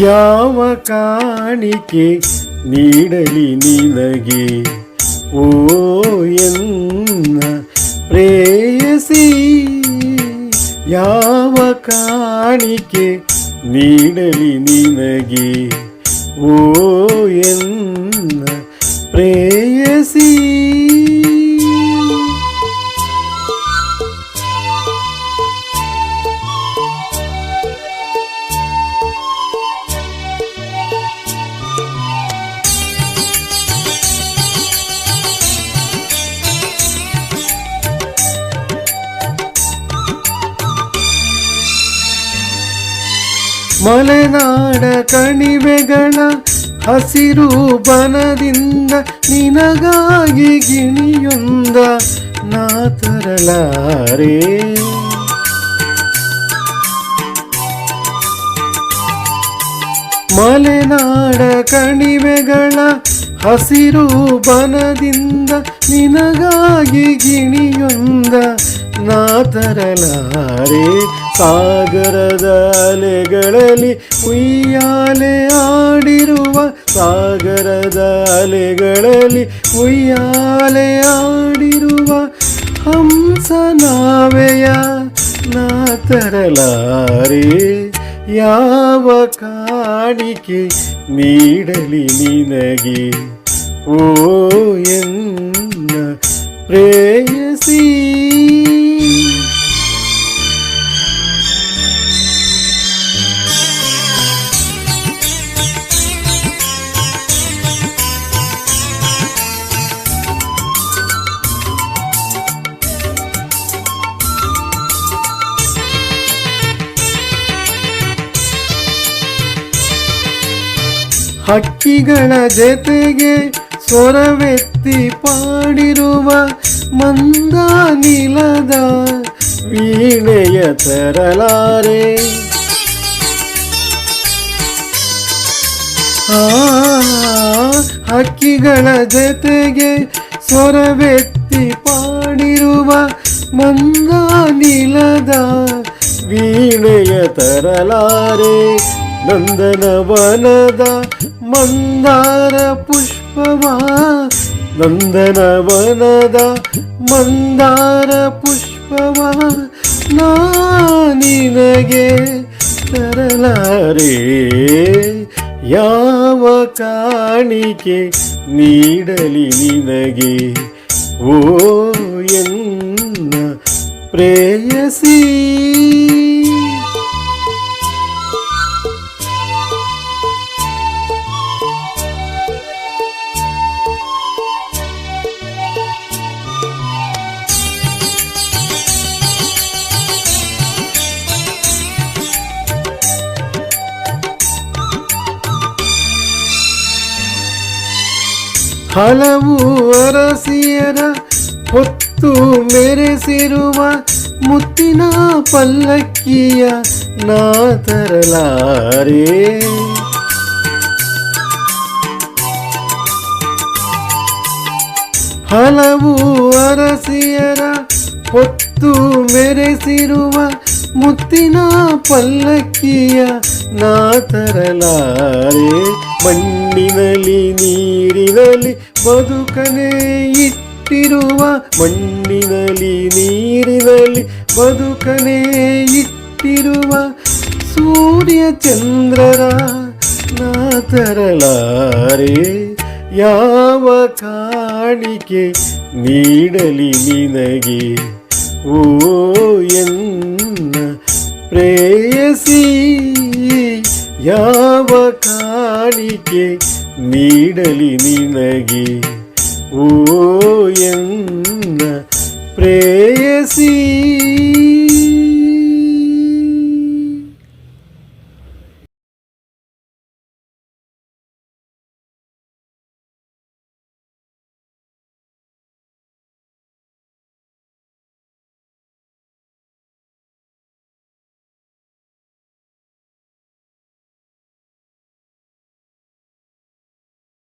ಯಾವ ಕಾಣಿಕೆ ನೀಡಲಿ ನಿನಗೆ ಓ ಎನ್ನ ಪ್ರೇಯಸಿ ಯಾವ ಕಾಣಿಕೆ ನೀಡಲಿ ನಿನಗೆ ಓ ಎನ್ನ ಪ್ರೇಯಸಿ ಮಲೆನಾಡ ಕಣಿವೆಗಳ ಹಸಿರು ಬನದಿಂದ ನಿನಗಾಗಿ ಗಿಣಿಯೊಂದ ನಾ ಮಲೆನಾಡ ಕಣಿವೆಗಳ ಹಸಿರು ಬನದಿಂದ ನಿನಗಾಗಿ ಗಿಣಿಯೊಂದ ನಾ ತರಲಾರೆ ಸಾಗರದ ಅಲೆಗಳಲ್ಲಿ ಉಯ್ಯಾಲೆ ಆಡಿರುವ ಸಾಗರದ ಅಲೆಗಳಲ್ಲಿ ಉಯ್ಯಾಲೆ ಆಡಿರುವ ಹಂಸ ನಾವೆಯ ನಾ ತರಲಾರೆ ಯಾವ ಕಾಣಿಕೆ ನೀಡಲಿ ನಿನಗೆ ಓ ಎನ್ನ ಪ್ರೇಯಸಿ ಹಕ್ಕಿಗಳ ಜೊತೆಗೆ ಸ್ವರವೆತ್ತಿ ಪಾಡಿರುವ ಮಂದ ನಿಲದ ವೀಣೆಯ ತರಲಾರೆ. ಹಕ್ಕಿಗಳ ಜೊತೆಗೆ ಸ್ವರವೆತ್ತಿ ಪಾಡಿರುವ ಮಂದ ನಿಲದ ವೀಣೆಯ ತರಲಾರೆ. ನಂದನವನದ ಮಂದಾರ ಪುಷ್ಪವ? ನಂದನವನದ ಮಂದಾರ ಪುಷ್ಪವ? ನಿನಗೆ ತರಲಾರೆ, ಯಾವ ಕಾಣಿಕೆ ನೀಡಲಿ ನಿನಗೆ? ಓ ಎನ್ನ ಪ್ರೇಯಸಿ. ಹಲವು ಅರಸಿಯರ ಹೊತ್ತು ಮೆರೆಸಿರುವ ಮುತ್ತಿನ ಪಲ್ಲಕ್ಕಿಯ ನಾ ತರಲಾರೆ ಹಲವು ಅರಸಿಯರ ಹೊತ್ತು ಮೆರೆಸಿರುವ ಮುತ್ತಿನ ಪಲ್ಲಕ್ಕಿಯ ನಾ ತರಲಾರೆ. ಮಣ್ಣಿನಲ್ಲಿ, ನೀರಿನಲ್ಲಿ ಬದುಕನೆ ಇಟ್ಟಿರುವ ಮಣ್ಣಿನಲ್ಲಿ, ನೀರಿನಲ್ಲಿ ಬದುಕನೆ ಇಟ್ಟಿರುವ ಸೂರ್ಯ ಚಂದ್ರರ ನಾ ತರಲಾರೆ. ಯಾವ ಕಾಣಿಕೆ ನೀಡಲಿ ನಿನಗೆ? ಓ ಎನ್ನ ಪ್ರೇಯಸಿ ಯಾವ ಕಾಣಿಕೆ ನೀಡಲಿ ನಿನಗೆ ಓ ಎನ್ನ ಪ್ರೇಯಸಿ